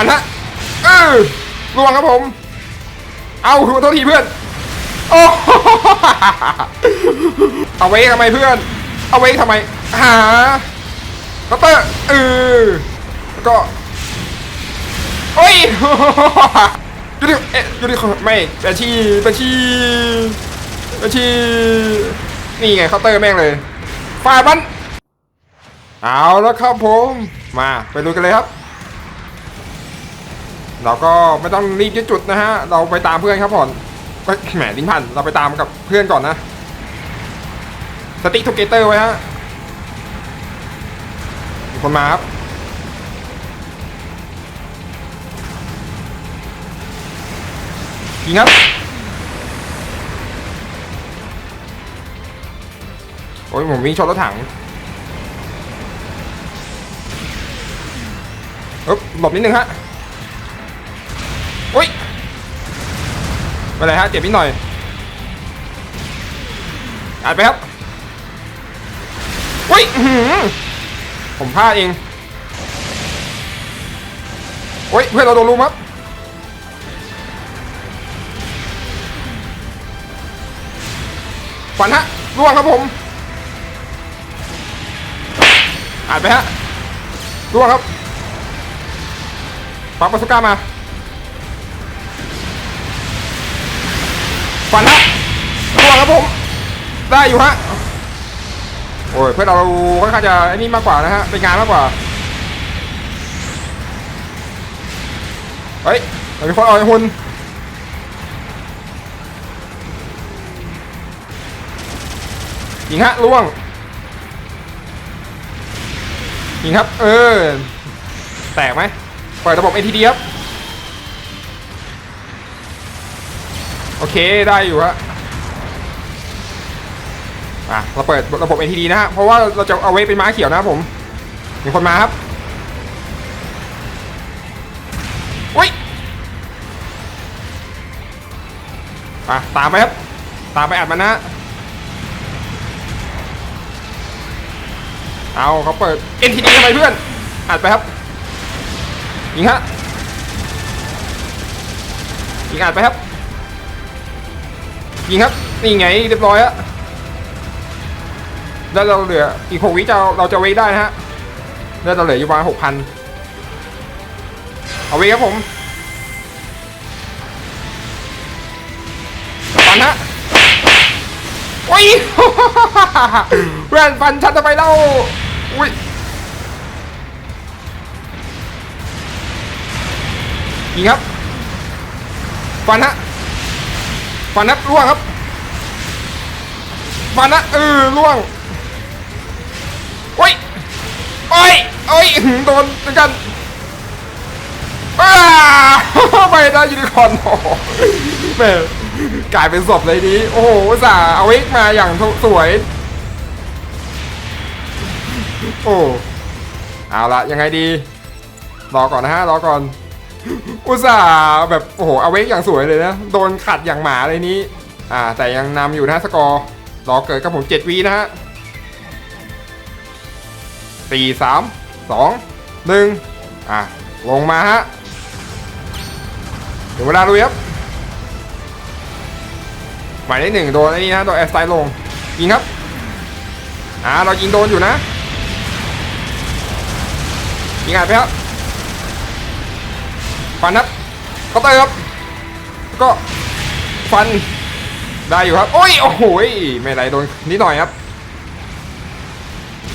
ฝันฮะเออลวงครับผม เอาขอโทษทีเพื่อนโอ้เอาไว้ทำไมเพื่อน เอาไว้ทำไม หาคัตเตอร์เออแล้วก็โอ้ยยูนิเอ๊ะยูนิไม่แบชีแบชีแบชีนี่ไงเคาน์เตอร์แม่งเลยฟาดมันเอาแล้วครับผม มาไปดูกันเลยครับ เราก็ไม่ต้องรีบยึดจุดนะฮะ เราไปตามเพื่อนครับผ่อนแหมลิ้นพันเราไปตามกับเพื่อนก่อนนะ สติ๊กทูเกเตอร์ไว้ฮะมีคนมาครับ ยิงครับโอ้ยผมวิ่งชนรถถังเอ๊บหลบนิดนึงฮะ ไม่เป็นไรฮะเจ็บนิดหน่อยอัดไปครับโอ้ยผมพลาดเองโอ้ยเพื่อนเราโดนลุมครับฝันฮะล่วงครับผมอ่านไปฮะล่วงครับปักปาสุก้ามา ฝันฮะล่วครับผม ได้อยู่ฮะ โอ้ยเพื่อนเราค่อนข้างจะไอ้นี่มากกว่านะฮะ เป็นงานมากกว่า เฮ้ยมีคนเอาไอ้หุ่นยิงฮะล่วงยิงครับ เออ แตกไหมเปิดระบบ ATD ครับ โอเคได้อยู่ฮะอะเราเปิดระบบ ATD นะฮะเพราะว่าเราจะเอาไว้เป็นม้าเขียวนะครับผมมีคนมาครับอุ้ยอะตามไปครับตามไปอัดมันนะฮะเอาเขาเปิด NTD ทำไมเพื่อน อัดไปครับยิงฮะยิงอัดไปครับ ยิงครับนี่ไงเรียบร้อยฮะแล้วเราเหลืออีกหกวิจะเราจะเวทได้นะฮะแล้วเราเหลืออยู่ประมาณหกพันเอาเวทครับผมฟันฮะโอ้ยเพื่อนฟันฉันทำไมเล่าอุ้ยยิงครับฟันฮะ ฟันนะล่วงครับฟันนะเออล่วงโอ้ยโอ้ยโอ้ยหือโดนเหมือนกันอ้าไปได้ยูนิคอร์นโอ้แม่กลายเป็นศพเลยนี้ โอ้โหสาเอาเอ็กมาอย่างสวย โอ้เอาละยังไงดี รอก่อนนะฮะ รอก่อน อุตส่าห์แบบโอ้โหเอาเวกอย่างสวยเลยนะ โดนขัดอย่างหมาเลยนี้ อ่า แต่ยังนำอยู่นะสกอร์รอเกิดกับผมเจ็ดวีนะฮะสี่สามสองหนึ่งอะ ลงมาฮะถึงเวลาลุยครับหมายเลขหนึ่งโดนไอ้นี่นะโดนแอสไตล์ลง ยิงครับ อ่า เรายิงโดนอยู่นะ ยิงอ่านไปครับ ฟันครับเคาน์เตอร์ครับ ก็ฟันได้อยู่ครับโอ้ยโอ้โหยไม่ไรโดนนิดหน่อยครับ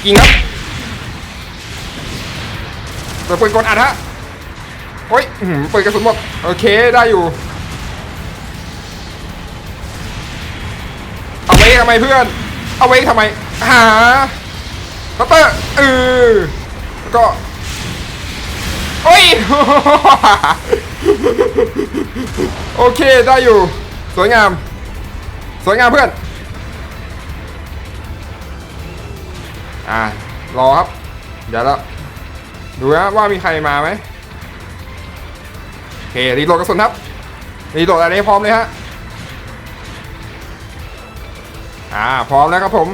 ยิงครับเปิดปืนกลอัดฮะโอ้ยอื้อหือปืนกระสุนหมดโอเคได้อยู่เอาไว้ทำไมเพื่อน เอาไว้ทำไมหาเคาน์เตอร์เออก็ โอ้ย โอเคได้อยู่ สวยงาม สวยงามเพื่อน อ่ารอครับ เดี๋ยวเราดูนะว่ามีใครมาไหมโอเครีโหลดกระสุนครับรีโหลดอะไรพร้อมเลยฮะอ่าพร้อมแล้วครับผม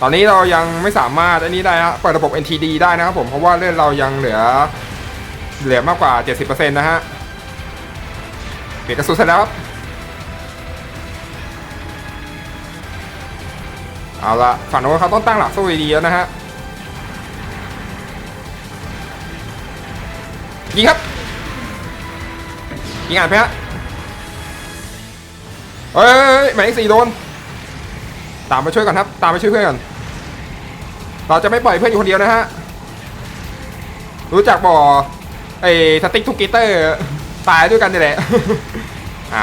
ตอนนี้เรายังไม่สามารถอันนี้ได้ฮะเปิดระบบ NTD ได้นะครับผมเพราะว่าเล่นเรายังเหลือ เหลือมากกว่า 70%นะฮะเปลี่ยนกระสุนเสร็จแล้วครับเอาละฝั่งโน้นเขาต้องตั้งหลักสู้ดีๆแล้วนะฮะยิงครับยิงอ่านไปฮะเฮ้ยหมายเลขสี่โดน ตามไปช่วยกันครับ ตามไปช่วยเพื่อนกันเราจะไม่ปล่อยเพื่อนอยู่คนเดียวนะฮะ รู้จักบ่อ ไอ้สติ๊กทูกิเตอร์ตายด้วยกันนี่แหละอะ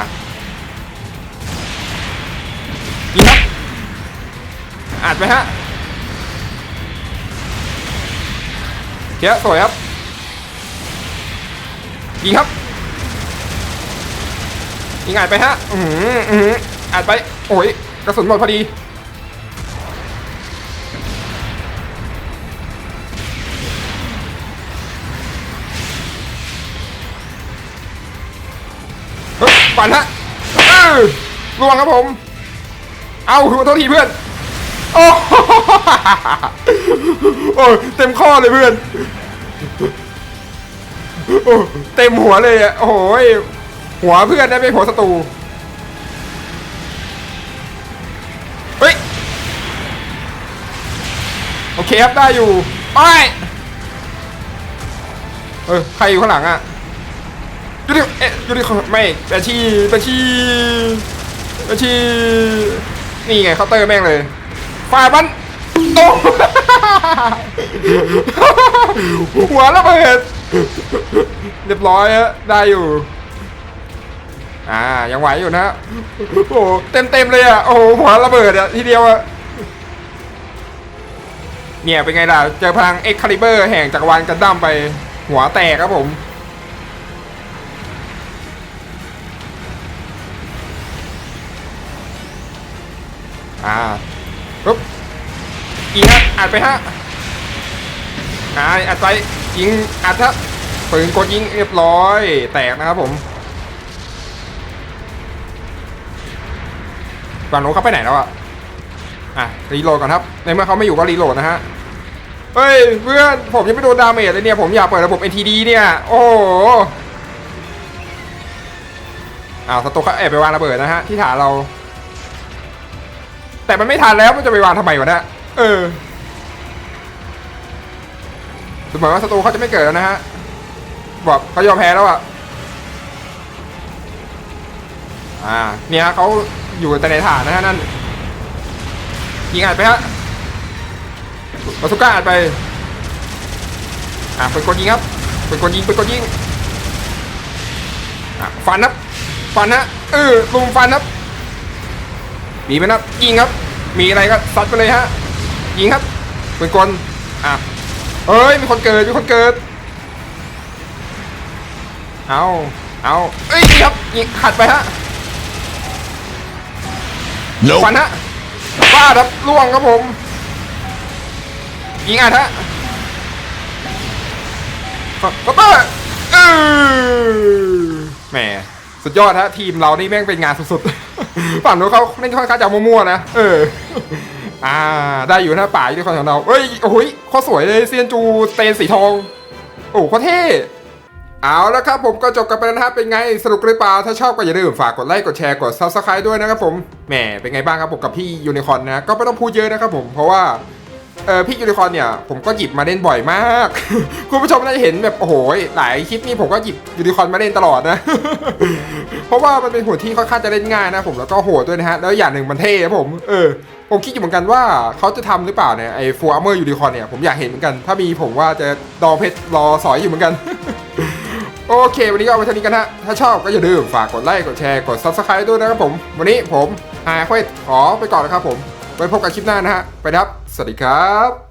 ยิงครับอัดไปฮะเจ้าสวยครับยิงครับยิงอัดไปฮะอือหืออือหืออัดไปโอ้ยกระสุนหมดพอดี ปั่นฮะเออระวังครับผม เอาขอโทษทีเพื่อน โอ้โอ้เต็มข้อเลยเพื่อนโอ้เต็มหัวเลยอะโอ้ยหัวเพื่อนได้ไม่หัวศัตรูเฮ้ยโอเคครับได้อยู่ไอ้ยเออใครอยู่ข้างหลังอะ ยูนิเอ๊ะยูนิไม่แต่ชีแต่ชีแต่ชีนี่ไงเคาน์เตอร์แม่งเลยฝ่ายมันโตหัวระเบิดเรียบร้อยฮะได้อยู่ อ่ายังไหวอยู่นะโอ้โหเต็มเต็มเลยอะโอ้โหหัวระเบิดอะทีเดียวอะเนี่ยเป็นไงล่ะ เจอพลังเอ็กคาลิเบอร์แห่งจักรวาลกันดั้มไปหัวแตกครับผม อ่าปุ๊บยิงฮะอัดไปฮะอ่าอัดไปยิงอัดฮะปืนกดยิงเรียบร้อย แตกนะครับผมฝั่งโน้นเขาไปไหนแล้วอะอะรีโหลดก่อนครับ ในเมื่อเขาไม่อยู่ก็รีโหลดนะฮะเฮ้ยเพื่อนผมยังไม่โดนดาเมจเลยเนี่ย ผมอยากเปิดระบบ NTD เนี่ย โอ้โหอ้าวสตูเขาแอบไปวางระเบิดนะฮะ ที่ฐานเรา แต่มันไม่ทันแล้วมันจะไปวางทำไมวะเนี่ยเออดูเหมือนว่าศัตรูเขาจะไม่เกิดแล้วนะฮะบอกเขายอมแพ้แล้วอะอ่าเนี่ยเขาอยู่แต่ในฐานนะฮะนั่นยิงอัดไปฮะบาสุก้าอัดไปอ่าเป็นคนยิงครับเป็นคนยิงเป็นคนยิงอะฟันครับฟันฮะเออลุมฟันครับ มีไหมครับยิงครับ มีอะไรก็ซัดไปเลยฮะยิงครับเป็นกลอะเอ้ยมีคนเกิดมีคนเกิดเอาเอาเอ้ยนี่ครับยิงขัดไปฮะ Nope. ฟันฮะบ้าครับล่วงครับผมยิงอัดฮะก็เตอร์เออแหม สุดยอดฮะทีมเรานี่แม่งเป็นงานสุดๆ ฝั่งนู้นเขาเล่นค่อนข้างจะมั่วๆนะ เออ อ่า ได้อยู่นะป่าอยู่คนของเราเอ้ย โอ้ยโคตรสวยเลยเซียนจูเตนสีทอง โอ้โคตรเท่เอาล้วครับผมก็จบกันไปแล้วนะครับเป็นไงสนุกหรือเปล่าถ้าชอบก็อย่าลืมฝากกดไลค์กดแชร์กด subscribe ด้วยนะครับผมแหมเป็นไงบ้างครับผมกับพี่ยูนิคอร์นนะก็ไม่ต้องพูดเยอะนะครับผมเพราะว่า ออพี่ยูนิคอร์นเนี่ยผมก็หยิบมาเล่นบ่อยมาก คุณผู้ชมน่าจะเห็นแบบโอ้โหหลายคลิปนี่ผมก็หยิบยูนิคอร์นมาเล่นตลอดนะ เพราะว่ามันเป็นหุ่นที่ค่อนข้างจะเล่นง่ายนะผมแล้วก็โหดด้วยนะฮะแล้วอย่างหนึ่งมันเท่ผมเออผมคิดอยู่เหมือนกันว่าเขาจะทำหรือเปล่าเนี่ยไอ้ฟัวเมอร์ยูนิคอร์นเนี่ยผมอยากเห็นเหมือนกัน ถ้ามีผมว่าจะดองเพชรรอสอยอยู่เหมือนกันโอเค วันนี้ก็เอาไว้เท่านี้กันฮะ ถ้าชอบก็อย่าลืมฝากกดไลค์ กดแชร์ กด subscribe ด้วยนะครับผม วันนี้ผมอาเควสขอไปก่อนนะครับผม ไว้พบกันคลิปหน้านะฮะ ไปครับ สวัสดีครับ